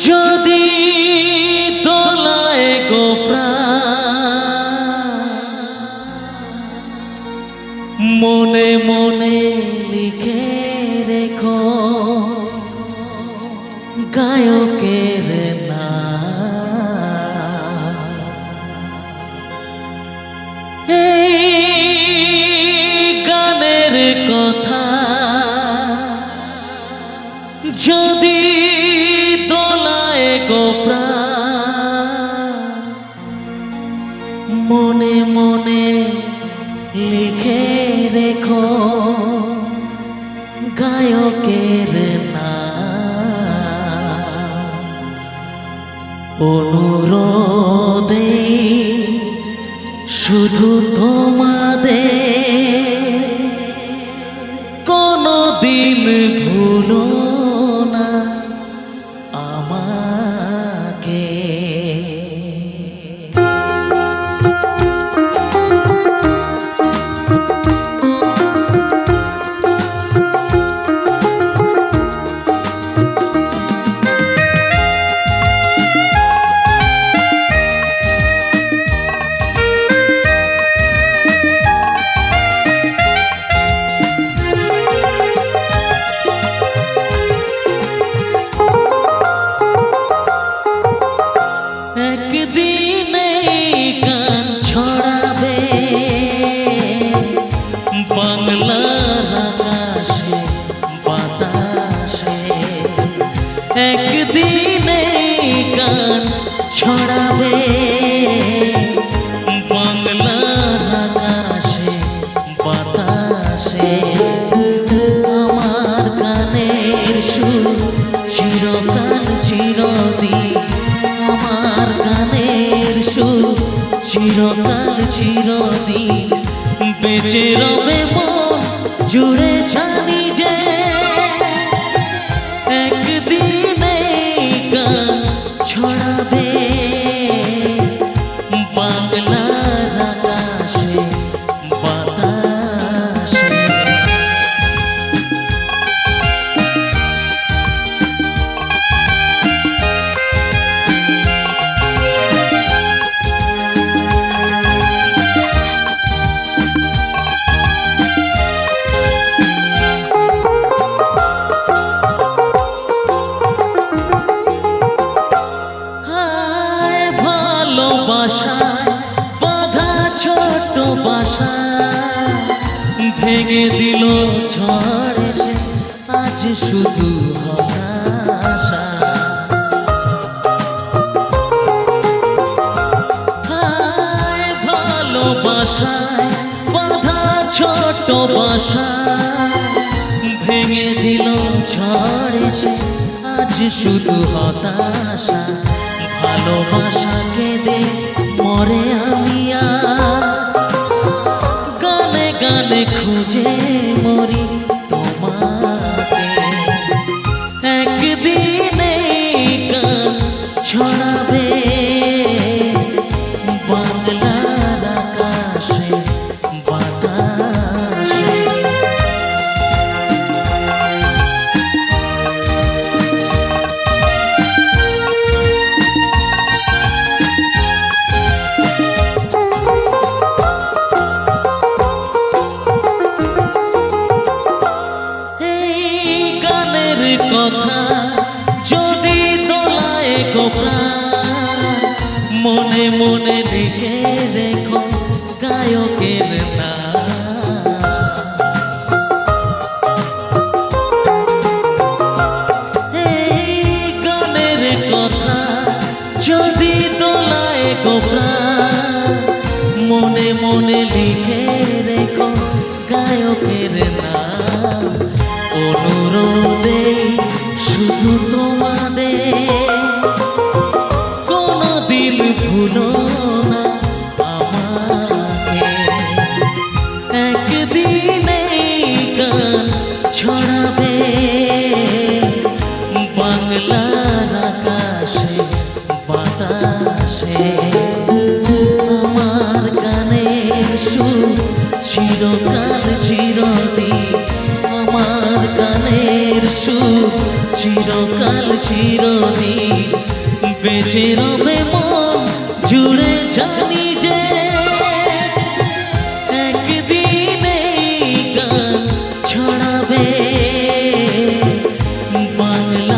যদি দোলায় গোপ্রা মনে মনে লিখে রেখো গায়কের না গানের কথা অনুরোধে শুধু তোমাদের কোনো দিন ভুলো চিরকাল চিরদিন বেঁচে রবে মন জুড়ে জানি ভালোবাসায় বাধা ছোট বাসা, ভেঙে দিল ঝড় এসে, আজ শুধু হতাশা। ভালোবাসায় বাধা ছোট বাসা, ভেঙে দিল ঝড় এসে, আজ শুধু হতাশা। ভালোবাসা কেঁদে মরে আমি গানে গানে খুঁজে কথা যদি দোলায় গোপ্রা মনে মনে লিখে রেখো গায়কের এই গানের কথা যদি দোলায় গোপ্রা মনে মনে লিখে রেখো গায়কের নাম। অনুরোধে শুধু তোমাদের বেঁচে রবে মন জুড়ে জানি যে একদিন গান ছড়াবে বাংলা